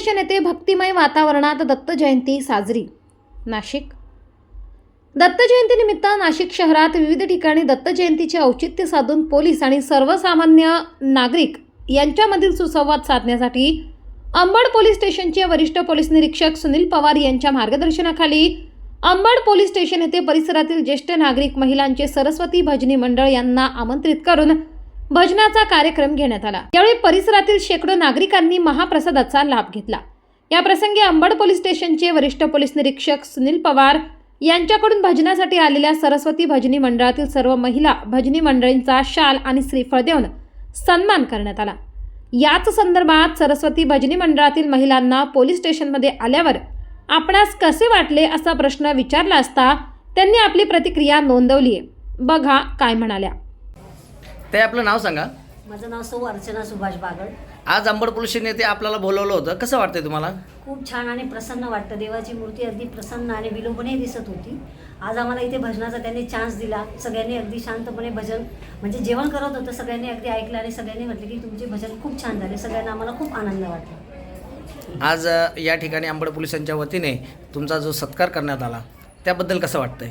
Station येथे भक्तिमय वातावरणात दत्त जयंती साजरी. नाशिक. दत्त जयंतीनिमित्त नाशिक शहरात विविध ठिकाणी दत्त जयंतीचे औचित्य साधून पोलीस आणि सर्वसामान्य नागरिक यांच्यामधील सुसंवाद साधण्यासाठी अंबड पोलीस स्टेशनचे वरिष्ठ पोलीस निरीक्षक सुनील पवार यांच्या मार्गदर्शनाखाली अंबड पोलीस स्टेशन येथे परिसरातील ज्येष्ठ नागरिक महिलांचे सरस्वती भजनी मंडळ यांना आमंत्रित करून भजनाचा कार्यक्रम घेण्यात आला. यावेळी परिसरातील शेकडो नागरिकांनी महाप्रसादाचा लाभ घेतला. या प्रसंगी अंबड पोलीस स्टेशनचे वरिष्ठ पोलीस निरीक्षक सुनील पवार यांच्याकडून भजनासाठी आलेल्या सरस्वती भजनी मंडळातील सर्व महिला भजनी मंडळींचा शाल आणि श्रीफळ देऊन सन्मान करण्यात आला. याच संदर्भात सरस्वती भजनी मंडळातील महिलांना पोलीस स्टेशनमध्ये आल्यावर आपणास कसे वाटले असा प्रश्न विचारला असता त्यांनी आपली प्रतिक्रिया नोंदवली आहे बघा काय म्हणाल्या. ते आपलं नाव सांगा. माझं नाव सौ अर्चना सुभाष बागड. आज अंबड पोलीस स्टेशन येथे आपल्याला बोलवलं होतं. कसं वाटतंय तुम्हाला? खूप छान आणि प्रसन्न वाटतं. देवाची मूर्ती अगदी प्रसन्न आणि विलोभने दिसत होती. आज आम्हाला इथे भजनाचा त्यांनी चान्स दिला. सगळ्यांनी अगदी शांतपणे भजन म्हणजे जेवण करत होतं. सगळ्यांनी अगदी ऐकलं आणि सगळ्यांनी म्हटलं की तुमचे भजन खूप छान झाले. सगळ्यांना आम्हाला खूप आनंद वाटला. आज या ठिकाणी अंबड पोलिसांच्या वतीने तुमचा जो सत्कार करण्यात आला त्याबद्दल कसं वाटतंय?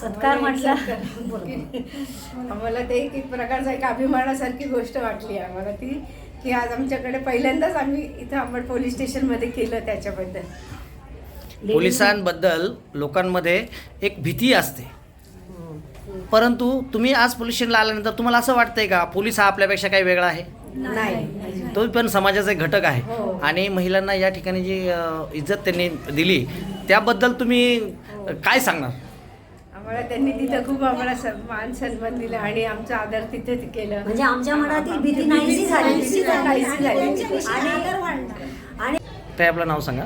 सत्कार म्हटला. आम्हाला ते एक एक प्रकारचा एक अभिमानासारखी गोष्ट वाटली आम्हाला ती की आज आमच्याकडे पहिल्यांदाच आम्ही इथं अंबड पोलीस स्टेशनमध्ये केलं त्याच्याबद्दल. पोलिसांबद्दल लोकांमध्ये एक भीती असते. परंतु तुम्ही आज पोलीस स्टेशनला आल्यानंतर तुम्हाला असं वाटतंय का पोलीस हा आपल्यापेक्षा काही वेगळा आहे? नाही. तो पण समाजाचा एक घटक आहे. हो. आणि महिलांना या ठिकाणी जी इज्जत त्यांनी दिली त्याबद्दल तुम्ही काय सांगणार? आम्हाला त्यांनी तिथं खूप आम्हाला मान सन्मान दिला आणि आमचा आदर तिथे केलं. म्हणजे आमच्या मनातील भीती नाहीशी झाली. नाहीशी झाली. आणि आपलं नाव सांगा.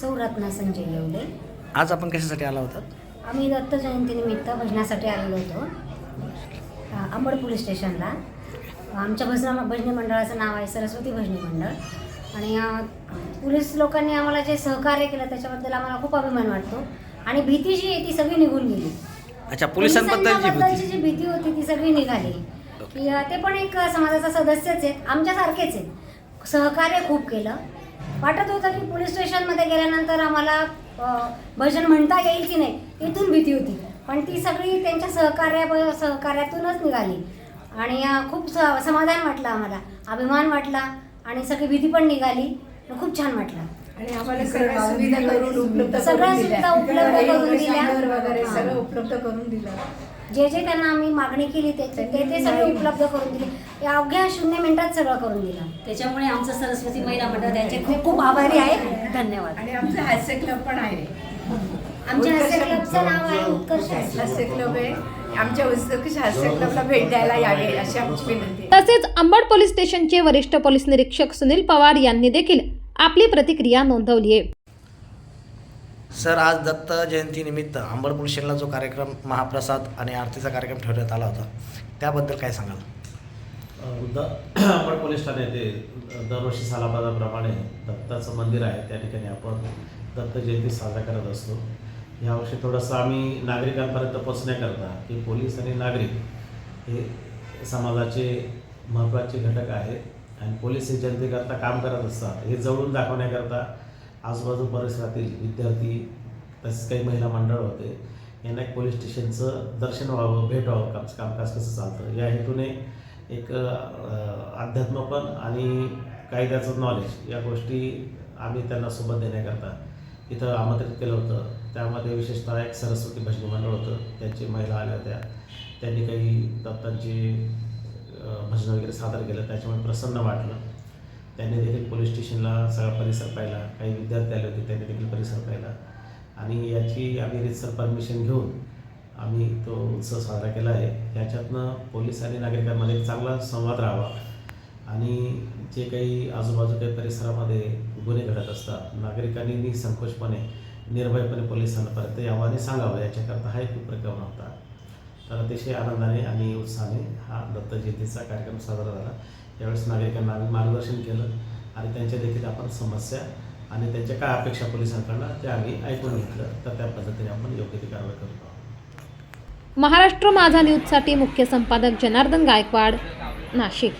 सौ रत्ना संजय येवले. आज आपण कशासाठी आला होता? आम्ही दत्त जयंतीनिमित्त भजनासाठी आलेलो होतो. अंबड पोलीस स्टेशनला. आमच्या भजना भजनी मंडळाचं नाव आहे सरस्वती भजनी मंडळ. आणि पोलीस लोकांनी आम्हाला जे सहकार्य केलं त्याच्याबद्दल आम्हाला खूप अभिमान वाटतो. आणि भीती जी आहे ती सगळी निघून गेली. अच्छा पोलिसांबद्दल जी पोलिसांबद्दलची भीती जी भीती होती ती सगळी निघाली. की अ, ते पण एक समाजाचा सदस्यच आहेत. आमच्यासारखेच आहेत. सहकार्य खूप केलं. वाटत होतं की पोलीस स्टेशनमध्ये गेल्यानंतर आम्हाला अ, भजन म्हणता येईल की नाही इथून भीती होती. पण ती सगळी त्यांच्या सहकार्या सहकार्यातूनच निघाली. आणि अ, खूप स- समाधान वाटलं आम्हाला. अभिमान वाटला आणि सगळी भीती पण निघाली. खूप छान वाटलं. आणि आम्हाला सगळ्या सुविधा करून उपलब्ध सगळ्या करून सुविधा दिल्या उपलब्ध करून दिल्या. वगैरे हां. सगळं उपलब्ध करून दिलं. जे जे त्यांना आम्ही मागणी केली ते ते ते सगळे उपलब्ध करून दिले. या अवघ्या शून्य मिनिटात सगळं करून दिलं. त्याच्यामुळे आमचं सरस्वती महिला मंडळ त्यांचे खूप खूप आभारी आहे. धन्यवाद. आणि आमचं हास्य क्लब पण आहे. आमच्या हास्य क्लबचं नाव आहे उत्कर्ष. हास्य हास्य क्लब आहे. आमच्या हास्य क्लबला भेट द्यायला यावे अशी आमची विनंती आहे. तसेच अंबड पोलीस स्टेशनचे वरिष्ठ पोलीस निरीक्षक सुनील पवार यांनी देखील आपली प्रतिक्रिया नोंदवली आहे सर आज दत्त जयंतीनिमित्त पोलीस स्टेशनला जो कार्यक्रम महाप्रसाद आणि आरतीचा कार्यक्रम ठेवण्यात आला होता त्याबद्दल काय सांगाल? द आपण पोलीस ठाणे येथे दरवर्षी सालाबादाप्रमाणे दत्ताचं मंदिर आहे त्या ठिकाणी आपण दत्त जयंती साजरा करत असतो. यावर्षी थोडंसं आम्ही नागरिकांपर्यंत पोचण्याकरता की पोलीस आणि नागरिक हे समाजाचे महत्त्वाचे घटक आहेत. आणि पोलीस हे जनतेकरता काम करत असतात. हे जवळून दाखवण्याकरता आजूबाजू परिसरातील विद्यार्थी तसेच काही महिला मंडळ होते. यांना एक पोलीस स्टेशनचं दर्शन व्हावं भेट व्हावं काम कामकाज कसं चालतं. या हेतूने एक अध्यात्म पण आणि कायद्याचं नॉलेज या गोष्टी आम्ही त्यांना सोबत देण्याकरता इथं आमंत्रित केलं होतं. त्यामध्ये विशेषतः एक सरस्वती भजनी मंडळ होतं. त्यांची महिला आल्या होत्या. त्यांनी काही दत्तांची भजनं वगैरे सादर केलं. त्याच्यामुळे प्रसन्न वाटलं. त्याने देखील पोलीस स्टेशनला सगळा परिसर पाहिला. काही विद्यार्थी आले होते त्यांनी देखील परिसर पाहिला. आणि याची आम्ही रितसर परमिशन घेऊन आम्ही तो उत्सव साजरा केला आहे. याच्यातनं पोलीस आणि नागरिकांमध्ये एक चांगला संवाद राहावा. आणि जे काही आजूबाजू काही परिसरामध्ये गुन्हे घडत असतात नागरिकांनी निसंकोचपणे निर्भयपणे पोलिसांपर्यंत यावाने सांगावं. याच्याकरता हा एक उपक्रम होता. तर अतिशय आनंदाने आणि उत्साहाने हा दत्त जयंतीचा कार्यक्रम साजरा झाला. यावेळेस नागरिकांना आम्ही मार्गदर्शन केलं आणि त्यांच्या देखील आपण समस्या आणि त्यांच्या काय अपेक्षा पोलिसांकडनं ते आम्ही ऐकून घेतलं. तर त्या पद्धतीने आपण योग्य ती कारवाई करतो महाराष्ट्र माझा न्यूजसाठी मुख्य संपादक जनार्दन गायकवाड नाशिक.